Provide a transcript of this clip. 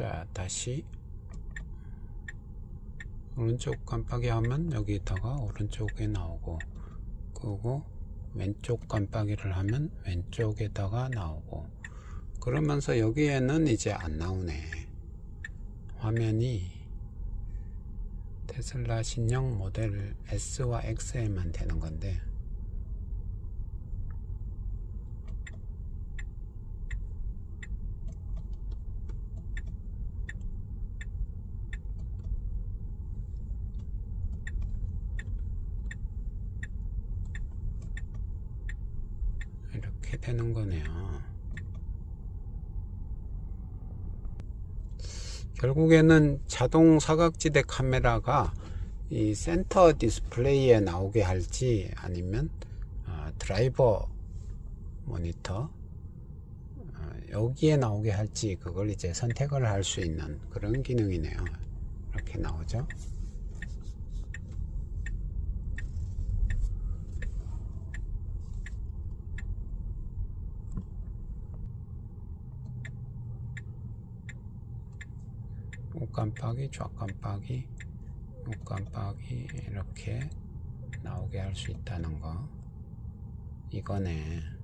자 다시. 오른쪽 깜빡이 하면 여기다가 오른쪽에 나오고 그리고 왼쪽 깜빡이를 하면 왼쪽에다가 나오고. 그러면서 여기에는 이제 안 나오네. 화면이 테슬라 신형 모델 S와 X에만 되는 건데 이렇게 되는 거네요. 결국에는 자동 사각지대 카메라가 이 센터 디스플레이에 나오게 할지 아니면 어, 드라이버 모니터 어, 여기에 나오게 할지 그걸 이제 선택을 할 수 있는 그런 기능이네요. 이렇게 나오죠. 옷깜빡이, 좌깜빡이, 옷깜빡이 이렇게 나오게 할 수 있다는 거 이거네.